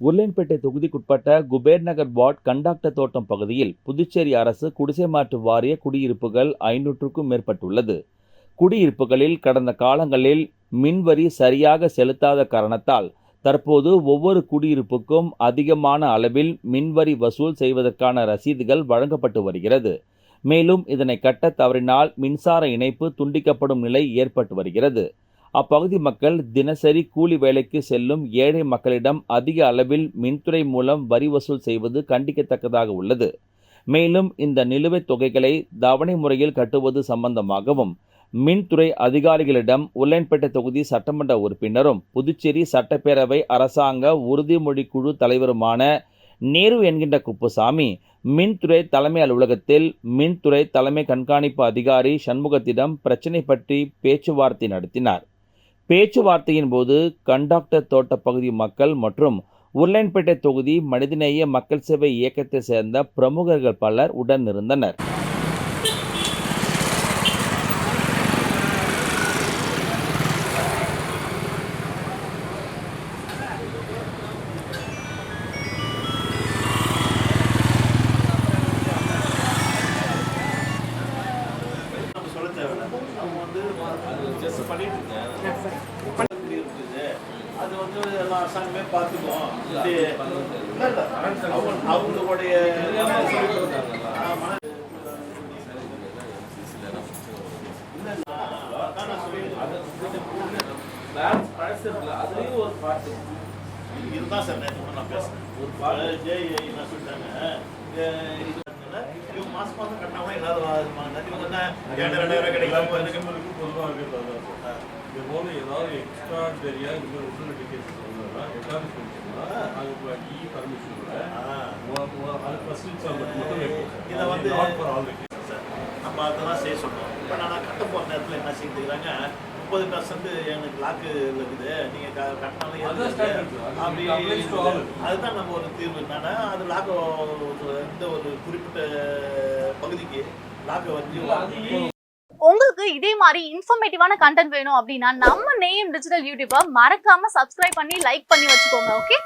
உருளையன்பேட்டை தொகுதிக்குட்பட்ட குபேர் நகர் ward contactor தோட்டம் பகுதியில் புதுச்சேரி அரசு குடிசை மாற்று வாரிய குடியிருப்புகள் ஐநூற்றுக்கும் மேற்பட்டுள்ளது. குடியிருப்புகளில் கடந்த காலங்களில் மின்வரி சரியாக செலுத்தாத காரணத்தால் தற்போது ஒவ்வொரு குடியிருப்புக்கும் அதிகமான அளவில் மின்வரி வசூல் செய்வதற்கான ரசீதுகள் வழங்கப்பட்டு வருகிறது. மேலும் இதனை கட்ட தவறினால் மின்சார இணைப்பு துண்டிக்கப்படும் நிலை ஏற்பட்டு வருகிறது. அப்பகுதி மக்கள் தினசரி கூலி வேலைக்கு செல்லும் ஏழை மக்களிடம் அதிக அளவில் மின்துறை மூலம் வரி வசூல் செய்வது கண்டிக்கத்தக்கதாக உள்ளது. மேலும் இந்த நிலுவைத் தொகைகளை தவணை முறையில் கட்டுவது சம்பந்தமாகவும் மின்துறை அதிகாரிகளிடம் உருளையன்பேட்டை தொகுதி சட்டமன்ற உறுப்பினரும் புதுச்சேரி சட்டப்பேரவை அரசாங்க உறுதிமொழி குழு தலைவருமான நேரு என்கின்ற குப்புசாமி மின்துறை தலைமை அலுவலகத்தில் மின்துறை தலைமை கண்காணிப்பு அதிகாரி சண்முகத்திடம் பிரச்சினை பற்றி பேச்சுவார்த்தை நடத்தினார். பேச்சுவார்த்தையின் போது கண்டாக்டர் தோட்ட பகுதி மக்கள் மற்றும் உருளையன்பேட்டை தொகுதி மனிதநேய மக்கள் சேவை இயக்கத்தை சேர்ந்த பிரமுகர்கள் பலர் உடன் ஜஸ்ட் பண்ணிட்டு இருக்கேன். இருக்குது? அது வந்து எல்லாம் அரசாங்கமே பார்த்துக்குவோம் இது இல்ல. இல்ல அவங்க அவங்களுடைய. அதுலயும் ஒரு பாட்டு. இதுதான் சார் நேற்று கூட நான் பேசுறேன் ஒரு பால ஜெய் என்ன சொல்லிட்டாங்க. இது மாசம் மாசம் கட்டினாலும் ஏதாவது நன்றி வந்து ஏழு ரெண்டாயிரம் கிடைக்காம இருக்கு. இது போல ஏதாவது எக்ஸ்ட்ரா தெரியா இந்த மாதிரி உடல் டிக்கெட்ஸ் வந்ததுன்னா எஸ்டாப்ளிஷ்மெண்ட்ஸ்னா நாங்கள் இ பர்மிஷனோட ஆ. அது ஃபர்ஸ்ட் இன்ஸ்டால்மெண்ட் மட்டும் வைப்போம் சார். இதை வந்து- ஃபார் ஆல் சார். நம்ம அதெல்லாம் செய்ய சொன்னோம் இப்போ நான் கட்ட போகிற நேரத்தில் என்ன செய்துக்கிறாங்க முப்பது பர்சன்ட் எனக்கு லாக்கு இருக்குது. நீங்கள் கட்டினாலும். அதுதான் நம்ம ஒரு தீர்வு. என்னன்னா அது லாக்கு இந்த ஒரு குறிப்பிட்ட பகுதிக்கு லாக்கை வந்து அது உங்களுக்கு இதே மாதிரி இன்ஃபர்மேட்டிவான கண்டென்ட் வேணும் அப்படின்னா நம்ம நேம் டிஜிட்டல் யூடியூப்பை மறக்காம சப்ஸ்கிரைப் பண்ணி லைக் பண்ணி வச்சுக்கோங்க ஓகே